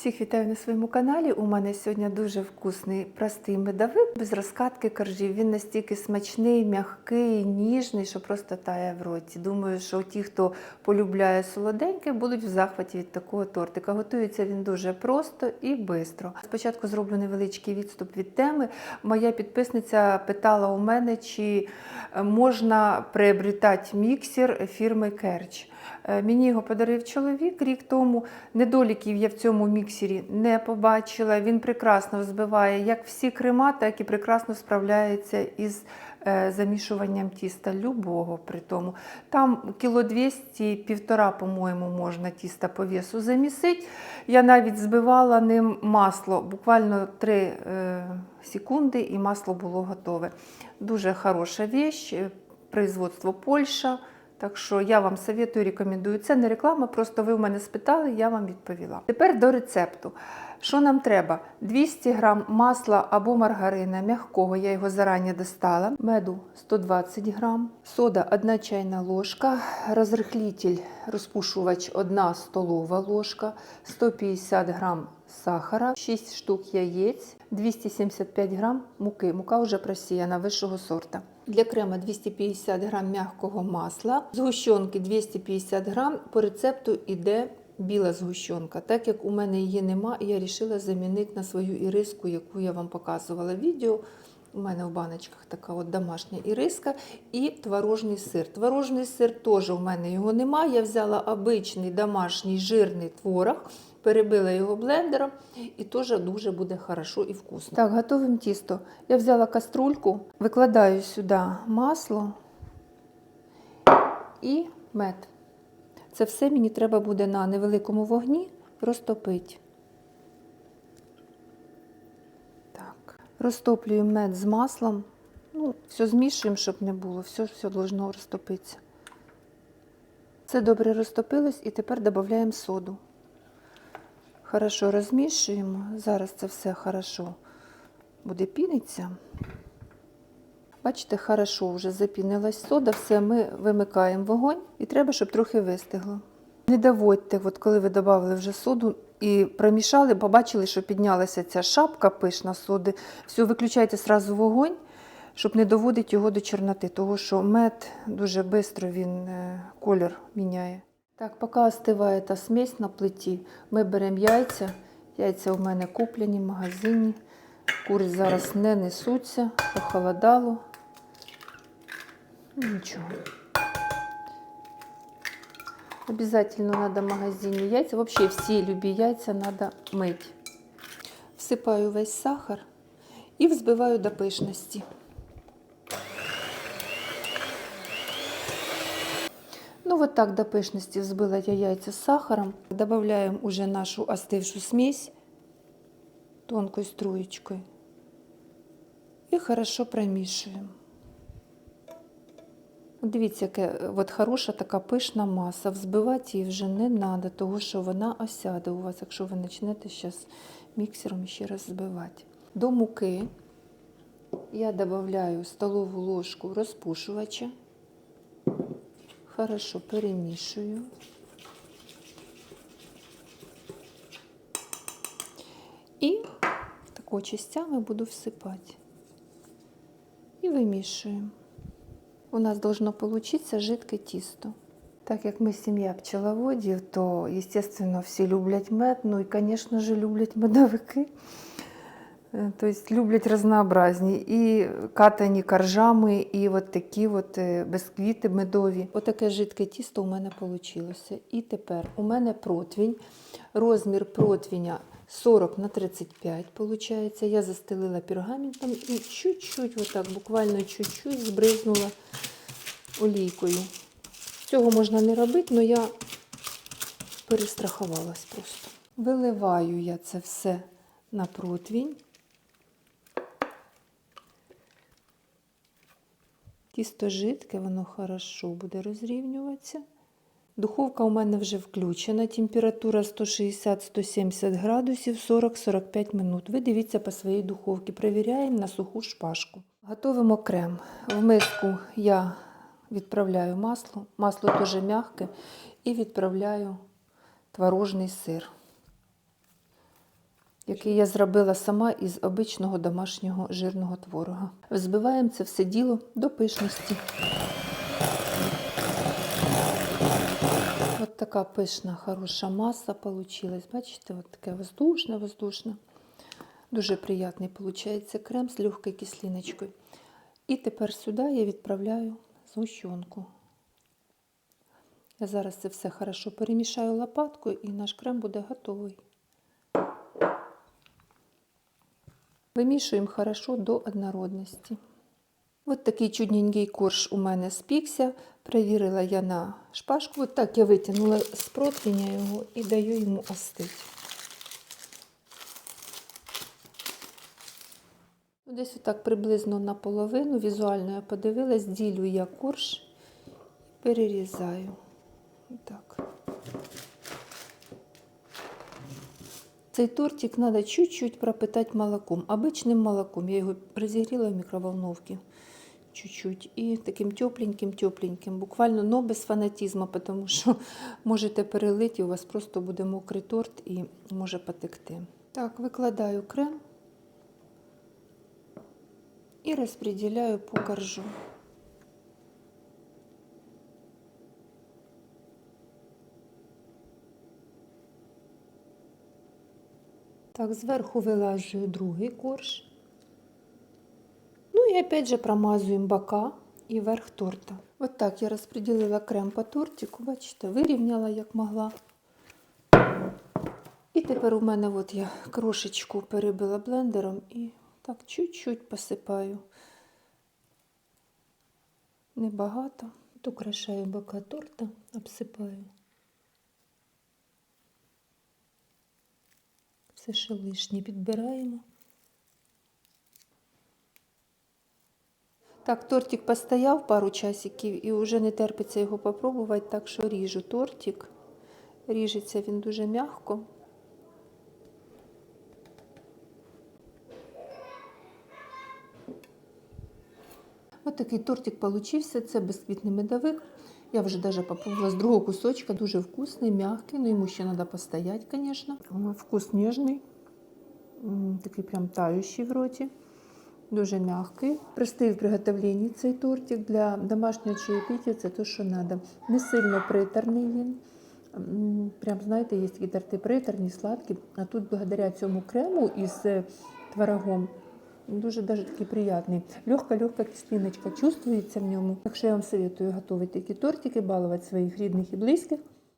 Всіх вітаю на своєму каналі. У мене сьогодні дуже вкусний простий медовик без розкатки коржів. Він настільки смачний, м'який, ніжний, що просто тає в роті. Думаю, що ті, хто полюбляє солоденьке, будуть в захваті від такого тортика. Готується він дуже просто і швидко. Спочатку зроблю невеличкий відступ від теми. Моя підписниця питала у мене, чи можна приобретати міксер фірми Керч. Е, Мені його подарив чоловік рік тому. Недоліків я в цьому міксері не побачила. Він прекрасно взбиває як всі крема, так і прекрасно справляється із е, замішуванням тіста любого при тому. Там кіло 200, півтора, по-моєму, можна тіста по весу замісити. Я навіть збивала ним масло, буквально 3 е, секунди, і масло було готове. Дуже хороша віч, производство Польща. Так що я вам советую, рекомендую. Це не реклама, просто ви в мене спитали, я вам відповіла. Тепер до рецепту. Що нам треба? 200 г масла або маргарина м'якого, я його зарані достала, меду 120 г, сода 1 чайна ложка, розрихлитель, розпушувач 1 столова ложка, 150 г сахара, 6 штук яєць, 275 г муки. Мука вже просіяна вищого сорта. Для крема 250 г м'якого масла, згущенки 250 г. По рецепту йде біла згущенка. Так як у мене її нема, я вирішила замінити на свою іриску, яку я вам показувала в відео. У мене в баночках така от домашня іриска і творожний сир. Творожний сир теж у мене його немає. Я взяла обичний домашній жирний творог, перебила його блендером і теж дуже буде хорошо і вкусно. Так, готовим тісто. Я взяла каструльку, викладаю сюди масло і мед. Це все мені треба буде на невеликому вогні розтопити. Так. Розтоплюю мед з маслом. Ну, все змішуємо, щоб не було. Все, все должно розтопитися. Все добре розтопилось і тепер додаємо соду. Хорошо розмішуємо. Зараз це все хорошо буде пінитися. Бачите, хорошо вже запінилась сода, все, ми вимикаємо вогонь і треба, щоб трохи вистигло. Не доводьте, от коли ви додали вже соду і промішали, побачили, що піднялася ця шапка пишна соди. Все, виключайте сразу вогонь, щоб не доводити його до чорноти, тому що мед дуже швидко він е, колір міняє. Так, поки остиває та смесь на плиті, ми беремо яйця. Яйця у мене куплені в магазині. Кури зараз не несуться, похолодало. Ну, Нічого. Обязательно надо в магазине яйца. Вообще все любі яйця надо мить. Всипаю весь сахар і взбиваю до пишності. Вот так до пишності взбила я яйця з сахаром. Добавляємо уже нашу остывшую смесь тонкою струєчкою. І хорошо промішуємо. Дивіться, яка от хороша така пишна маса. Взбивати її вже не треба, тому що вона осяде у вас, якщо ви почнете зараз міксером ще раз збивати. До муки я додаю столову ложку розпушувача. Хорошо перемішую. І тако частями буду всипати. І вимішуємо. У нас должно получиться жидке тісто. Так як ми сім'я пчеловодів, то, естественно, всі люблять мед, ну і, звісно ж, люблять медовики. Е, Тобто люблять разнообразні і катані коржами, і от такі от е, бисквіти медові. Отаке жидке тісто у мене вийшло. І тепер у мене противень, розмір противня 40 на 35 виходить. Я застелила пергаментом і чуть-чуть, отак, буквально чуть-чуть збризнула олійкою. Цього можна не робити, але я перестрахувалась просто. Виливаю я це все на противень. Тісто жидке, воно хорошо буде розрівнюватися. Духовка у мене вже включена, температура 160-170 градусів 40-45 минут. Ви дивіться по своїй духовці, перевіряємо на суху шпажку. Готовимо крем. В миску я відправляю масло, масло дуже м'яке, і відправляю творожний сир. Який я зробила сама із обичного домашнього жирного творога. Взбиваємо це все діло до пишності. От така пишна, хороша маса получилась. Бачите, от таке воздушне, воздушне. Дуже приятний получається крем з легкою кислиночкою. І тепер сюди я відправляю згущенку. Я зараз це все хорошо перемішаю лопаткою і наш крем буде готовий. Вимішуємо хорошо до однородності. Ось такий чудненький корж у мене спікся. Перевірила я на шпажку. От так я витягнула з противня його і даю йому остити. Ну, Десь отак приблизно наполовину, візуально я подивилась, ділю я корж і перерізаю. Так. Цей тортик треба чуть-чуть пропитати молоком, обичним молоком. Я його розігріла в мікроволновці чуть-чуть. І таким тепленьким-тепленьким, буквально, но без фанатізму, тому що можете перелити, у вас просто буде мокрий торт і може потекти. Так, викладаю крем і розподіляю по коржу. Так, зверху вилажую другий корж. Ну і опять же промазуємо бока і верх торта. От так я розподілила крем по тортику, бачите, вирівняла як могла. І тепер у мене от я крошечку перебила блендером і так чуть-чуть посипаю. Небагато. От украшаю бока торта, обсипаю. Все, що лишнє підбираємо. Так, тортик постояв пару часиків і вже не терпиться його попробувати, так що ріжу тортик. Ріжеться він дуже м'яко. Ось такий тортик получився. Це бісквітний медовик. Я вже даже попробувала з другого кусочка. Дуже вкусний, м'який. Ну, йому ще треба постояти, звісно. Вкус ніжний, такий прям тающий в роті. Дуже м'який. Простий в приготовленні цей тортик для домашнього чаєпіття це те, що треба. Не сильно приторний він. Прям, знаєте, є такі торти приторні, сладкі. А тут благодаря цьому крему із творогом дуже даже такий приятний. Легка-легка кислиночка чувствується в ньому. Так що я вам советую готувати такі тортики, балувати своїх рідних і близьких.